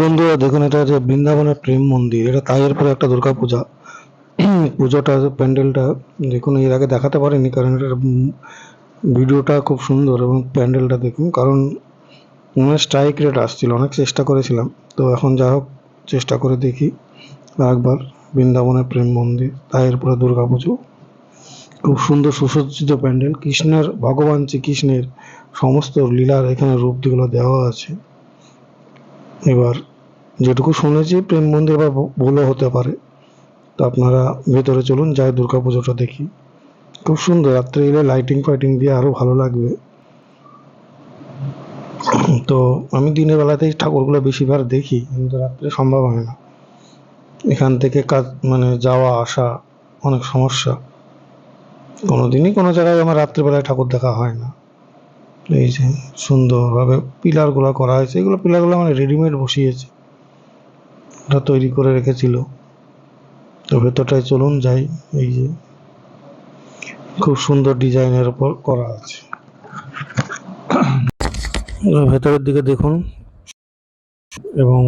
বন্ধুরা, দেখুন, এটা যে বৃন্দাবনের প্রেম মন্দির, এটা তাজের পরে একটা দুর্গা পূজা। পুজোটা প্যান্ডেলটা, দেখুন, এর আগে দেখাতে পারিনি, কারণ এটার ভিডিওটা খুব সুন্দর এবং প্যান্ডেলটা দেখুন, কারণ মনে স্ট্রাইক রেট আসছিল, অনেক চেষ্টা করেছিলাম। তো এখন যা হোক, চেষ্টা করে দেখি একবার বৃন্দাবনের প্রেম মন্দির, তাজের পরে দুর্গা পুজো। খুব সুন্দর সুসজ্জিত প্যান্ডেল, কৃষ্ণের, ভগবান শ্রীকৃষ্ণের সমস্ত লীলার এখানে রূপগুলো দেওয়া আছে। এবার যেটুকু শুনেছি, প্রেম মন্দির বা ভুলও হতে পারে। তো আপনারা ভেতরে চলুন, যাই দুর্গা পুজোটা দেখি। খুব সুন্দর, রাত্রে এলে লাইটিং ফাইটিং দিয়ে আরও ভালো লাগবে। তো আমি দিনের বেলাতেই ঠাকুরগুলো বেশিরভাগ দেখি, কিন্তু রাত্রে সম্ভব হয় না। এখান থেকে কাজ মানে যাওয়া, আসা অনেক সমস্যা। কোনোদিনই কোনো জায়গায় আমার রাত্রেবেলায় ঠাকুর দেখা হয় না। এই যে সুন্দরভাবে পিলারগুলো করা হয়েছে। এগুলো পিলারগুলো মানে রেডিমেড বসিয়েছে। ওটা তৈরি করে রেখেছিল। তো ভেতরটায় চলুন যাই। এই যে খুব সুন্দর ডিজাইনের উপর করা আছে। ভেতরের দিকে দেখুন। এবং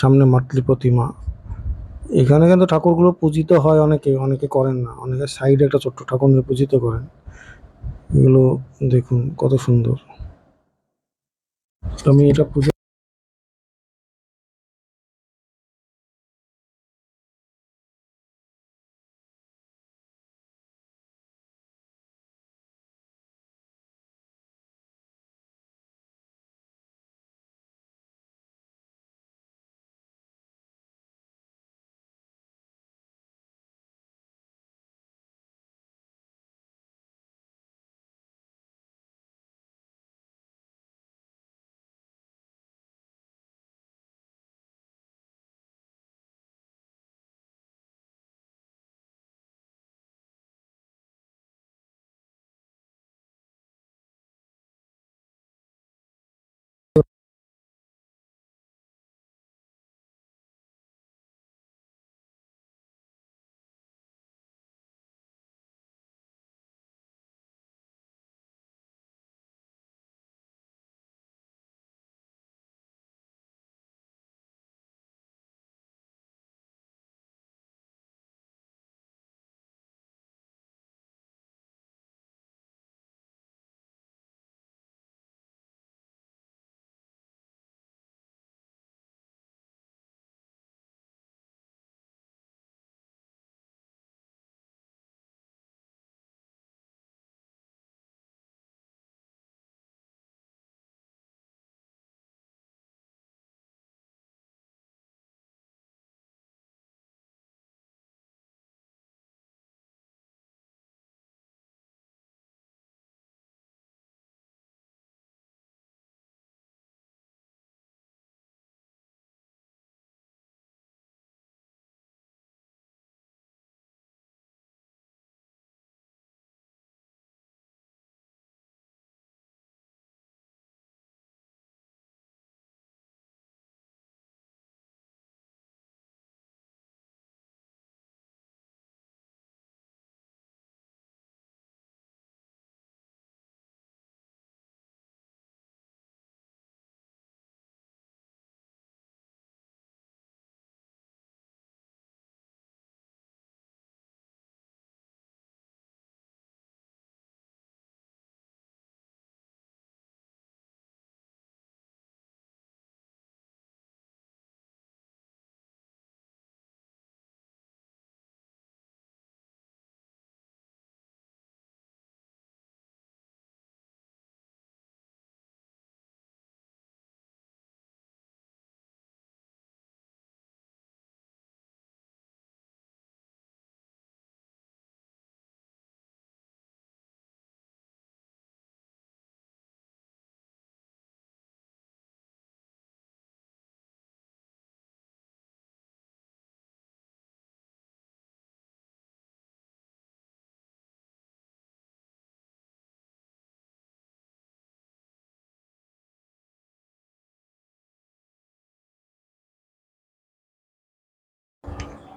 সামনে মাতলি প্রতিমা। এখানে কিন্তু ঠাকুরগুলো পূজিত হয় অনেকে অনেকে করেন না। অনেকে সাইডে একটা ছোট্ট ঠাকুর নিয়ে পূজিত করেন। এগুলো দেখুন কত সুন্দর। আমি এটা পুজো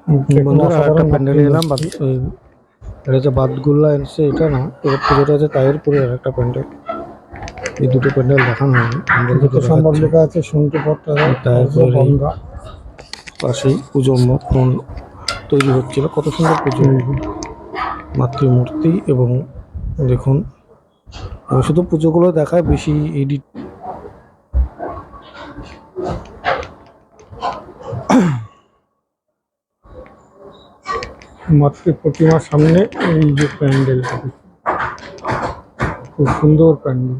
বন্ধুরা একটা প্যান্ডেলে এলাম এটা যে বাদগুল্লা এসছে এটা না এটা পুজোটা আছে তাহিরপুরের আর একটা প্যান্ডেল। এই দুটো প্যান্ডেল দেখানো হয়নি প্যান্ডেল সম্ভব লেখা আছে তাহিরপুরের এই পাশেই পুজো মতন তৈরি হচ্ছিল কত সুন্দর পুজো। মাতৃমূর্তি এবং দেখুন শুধু পুজোগুলো দেখায় বেশি এডিট মাতৃ প্রতিমার সামনে এই যে প্যান্ডেলটা। খুব সুন্দর প্যান্ডেল।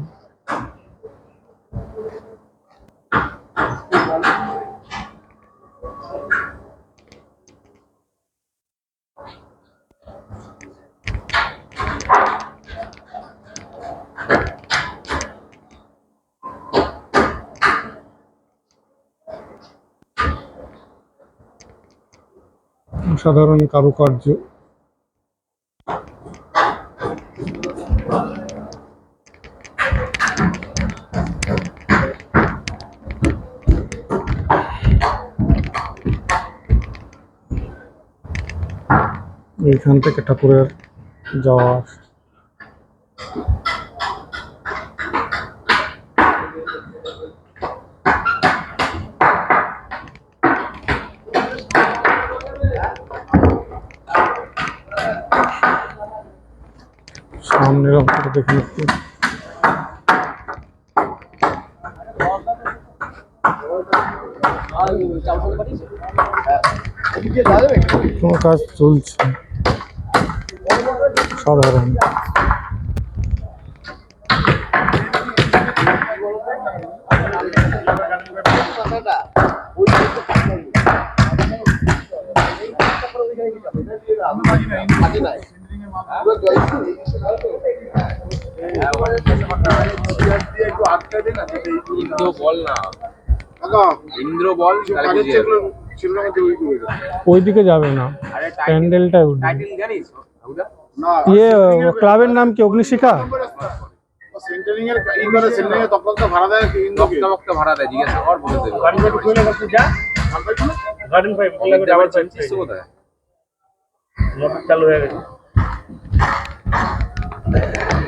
সাধারণ কারুকার্য। এইখান থেকে ঠাকুরের যাওয়া আসা। সামনের অংশটা দেখে নিচ্ছি। কোনো কাজ চলছে। সাধারণ। ইন্দ্র বল না। ইন্দ্র বল তাহলে বুঝে যাবে। ওইদিকে যাবে না। উঠবে। বাবুদা? ইয়ে ক্লাবের নাম কি? অগ্নিশিখা? সেন্টারিং এর ই করে সেন্টারিং এর তখন তো ভাড়া দেয় ইন্দ্রকে বক্তা ভাড়া দেয় জিজ্ঞাসা কর বলে দেবে। গার্ডেন ফাইভ অমিত দেবার চাচ্ছিস তো কোথায়? চালু হয়ে গেছে। Thank you.